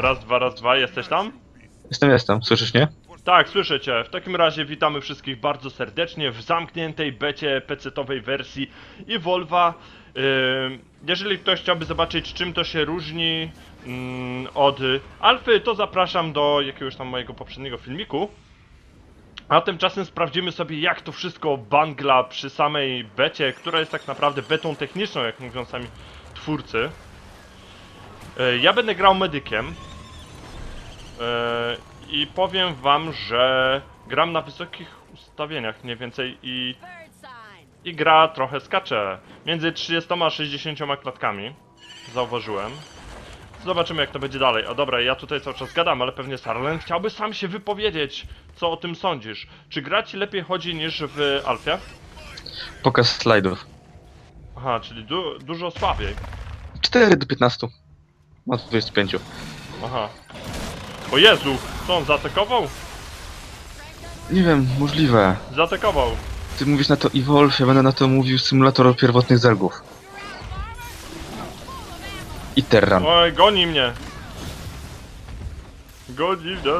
Raz, dwa, raz, dwa, jesteś tam? Jestem, jestem. Słyszysz mnie? Tak, słyszę cię. W takim razie witamy wszystkich bardzo serdecznie w zamkniętej becie pecetowej wersji Evolva. Yy, jeżeli ktoś chciałby zobaczyć czym to się różni mm, od alfy, to zapraszam do jakiegoś tam mojego poprzedniego filmiku. A tymczasem sprawdzimy sobie jak to wszystko bangla przy samej becie, która jest tak naprawdę betą techniczną, jak mówią sami twórcy. Ja będę grał medykiem. Yy, I powiem wam, że gram na wysokich ustawieniach mniej więcej i, i gra trochę skacze. Między 30 a 60 klatkami. Zauważyłem. Zobaczymy jak to będzie dalej. O dobra, ja tutaj cały czas gadam, ale pewnie Sarlen chciałby sam się wypowiedzieć. Co o tym sądzisz? Czy gra ci lepiej chodzi niż w Alfie? Pokaz slajdów. Aha, czyli du dużo słabiej. 4 do 15. Od 25. Aha. O Jezu, co on zaatakował? Nie wiem, możliwe. Zaatakował. Ty mówisz na to Evolve, ja będę na to mówił symulator pierwotnych zergów. I Terran. Oj, goni mnie. Goni mnie.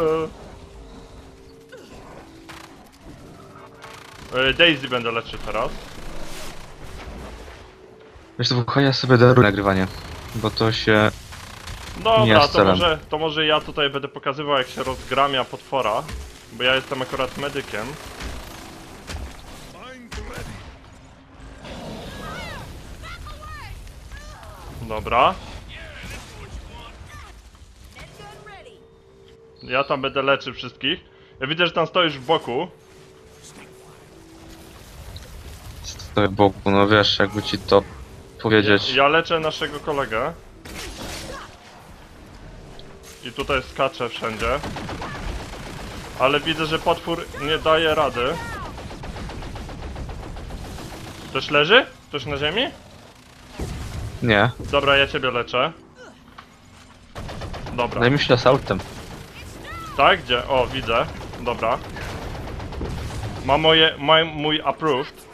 E, Daisy będę leczyć teraz. Wiesz co, ja sobie daruję nagrywanie. Bo to się... Dobra, to celem. może, to może ja tutaj będę pokazywał jak się rozgramia potwora. Bo ja jestem akurat medykiem. Dobra. Ja tam będę leczył wszystkich. Ja widzę, że tam stoisz w boku. Stoję w boku, no wiesz, jakby ci to powiedzieć. Ja leczę naszego kolegę. I tutaj skaczę wszędzie. Ale widzę, że potwór nie daje rady. Ktoś leży? Ktoś na ziemi? Nie. Dobra, ja ciebie leczę. Dobra. Zajmij się assaultem. Tak? Gdzie? O, widzę. Dobra. Ma moje, ma mój approved.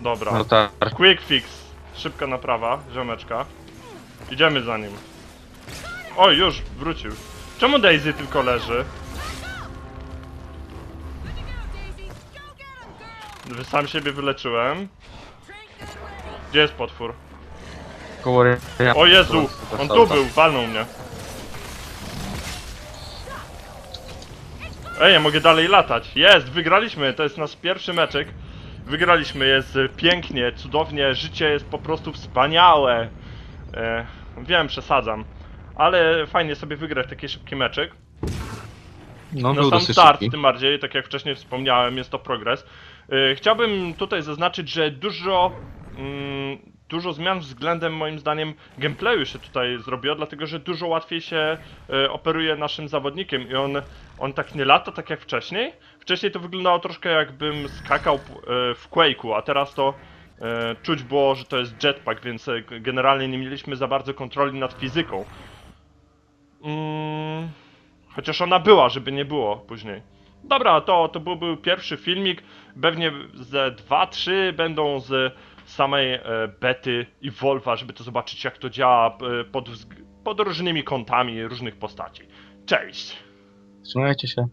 Dobra. No tak. Quick fix. Szybka naprawa, ziomeczka. Idziemy za nim. Oj, już, wrócił. Czemu Daisy tylko leży? Sam siebie wyleczyłem. Gdzie jest potwór? Koło ja... O Jezu! On tu był, walnął mnie. Ej, ja mogę dalej latać. Jest, wygraliśmy, to jest nasz pierwszy meczek. Wygraliśmy, jest pięknie, cudownie, życie jest po prostu wspaniałe. E, wiem, przesadzam. Ale fajnie sobie wygrać taki szybki meczek. No, był sam start, szybki. tym bardziej, tak jak wcześniej wspomniałem, jest to progres. Yy, chciałbym tutaj zaznaczyć, że dużo, mm, dużo zmian względem moim zdaniem gameplayu się tutaj zrobiło, dlatego że dużo łatwiej się y, operuje naszym zawodnikiem i on, on tak nie lata tak jak wcześniej. Wcześniej to wyglądało troszkę jakbym skakał y, w Quake'u, a teraz to y, czuć było, że to jest jetpack, więc y, generalnie nie mieliśmy za bardzo kontroli nad fizyką. Mm, Chociaż ona była, żeby nie było później. Dobra, to, to był, był pierwszy filmik. Pewnie ze 2-3 będą z samej e, bety i Volva, żeby to zobaczyć jak to działa e, pod, pod różnymi kątami różnych postaci. Cześć! Trzymajcie się.